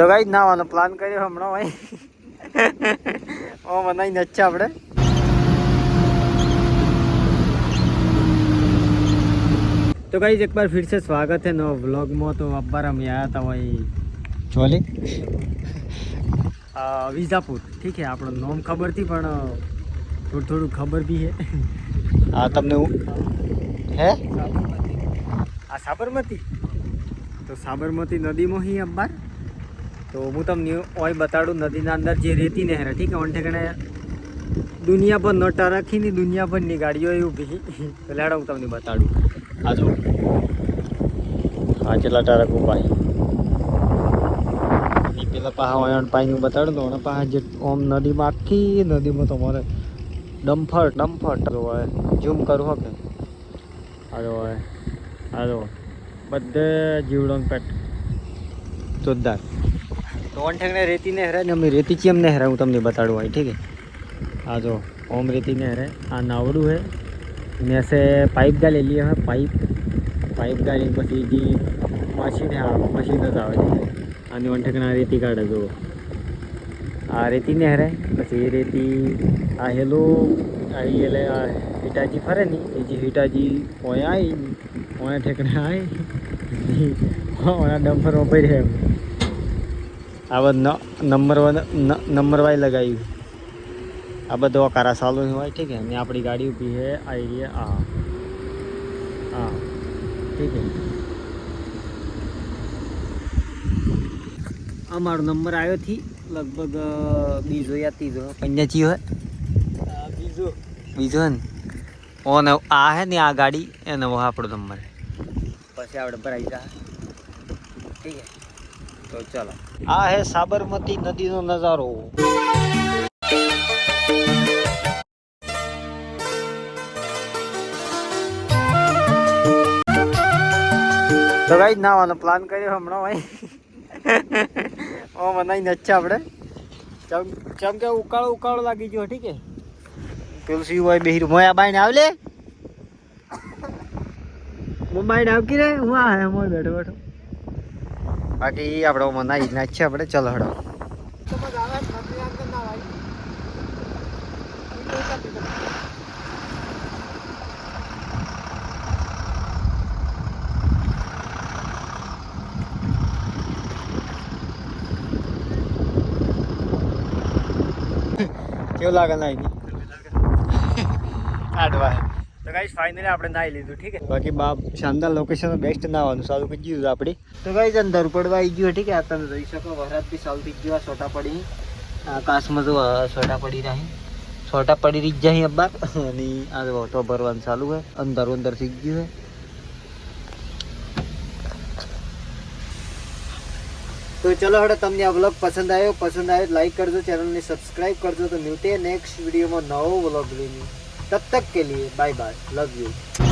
તો કઈ જ નાવાનો પ્લાન કર્યો હમણાં ભાઈ. ઓ બનાવીને જ આપણે. તો કઈ એક બાર ફિરસે સ્વાગત હે નો વ્લોગમાં. તો અબ્બાર અમે આવ્યા હતા ભાઈ ચોલી? વિજાપુર. ઠીક હે આપણું નામ ખબર હતી પણ થોડું થોડું ખબર બી હે. હા તમને હું? હે? સાબરમતી. આ સાબરમતી? તો સાબરમતી નદીમાં હી અબ્બાર તો હું તમને ઓય બતાડું નદીના અંદર જે રેતી નહેર હે, ઠીક ઓન ઠેકાણે દુનિયા પર નોટા રાખીને દુનિયા પરની ગાડીઓ એ ઊભી પેલા હું તમને બતાડું. આ આ કેટલા ટારક છે. પેલા પાહા વાયણ પાણી બતાડું તો પાહા જે ઓમ નદીમાં આખી નદીમાં તમારે ડમ્ફર ડમ્ફર હોય. ઝૂમ કરું હો કે? હોય. હાલો. બધે જીવડો પેટ. જોરદાર. ઓનઠેકને રેતી ને હરાય ને અમને રેતી કેમ ને હરાય હું તમને બતાડું હોય ઠીક આ જો, ઓમ રેતી ને હરાય આ નાવડું હે. ને સે પાઇપ ગાલી લઈએ હે પાઇપ. પાઇપ ગાલી પછી જે મશીન આ મશીન જ આવે છે? આની ઓનઠેકના રેતી કાઢે જો આ રેતી ને હરે, પછી એ રેતી આ હેલો આવી એટલે આ હિટાજી ફરે ને, એ જે હિટાજી ઓયા આવી ઓયા ઠેકડા આવી ઓયા ડમ્પર ઓપરી રહ્યા આવા બધું નંબર નંબર વાય લગાવ્યું આ બધો કારા સાલો હોય ઠીક હે ને આપણી ગાડી ઊભી છે આ એરિયા આ. હા ઠીક હે અમારો નંબર આવ્યો થી લગભગ બીજો યા ત્રીજો. પંજાચી હોય? બીજો. બીજો ને? ઓને આ હે ને આ ગાડી એનો આપણો નંબર. પછી આપણે ભરાઈ જા. ઠીક હે તો ચાલો. આ હે સાબરમતી નદીનો નજારો. તો ગાઈ નાવાનો પ્લાન કર્યો હમણાં ભાઈ. ઓ મનાઈ અચ્છા આપણે. ચમ ચમ કે ઉકાળો ઉકાળો લાગી ગયો, ઠીક છે? તુલસી હોય બેહીર મોયા બાઈને આવલે. મોબાઈલ આવકી રે? હું આ હે, મોય બેઠો બેઠો. બાકી આપણે મનાઈ નચ્છા આપણે. ચલો હડો. કેવું લાગે નાઈ? કાઢવા તો ગાઈઝ ફાઇનલી આપણે નાઈ લીધું, ઠીક છે? બાકી બાપ શાનદાર લોકેશન બેસ્ટ નાવાનું ચાલુ કરી દીધું આપણે તો ગાઈઝ અંદર પડવા આવી ગયું, ઠીક આ તમે જોઈ શકો વરસાદ બી ચાલુ થઈ ગયો સોટા પડી. આકાશમાં તો સોટા પડી રહી સોટા પડી રહી જાય અબ્બા અને આ જો તો ભરવાનું ચાલુ છે. અંદર અંદર થઈ ગયું છે. તો ચલો, હવે તમને આ વ્લોગ પસંદ આવ્યો પસંદ આવ્યો લાઈક કરજો ચેનલને સબસ્ક્રાઈબ કરજો, તો ન્યૂટે નેક્સ્ટ વિડીયોમાં નવો વ્લોગ લઈને तब तक के लिए बाय बाय लव यू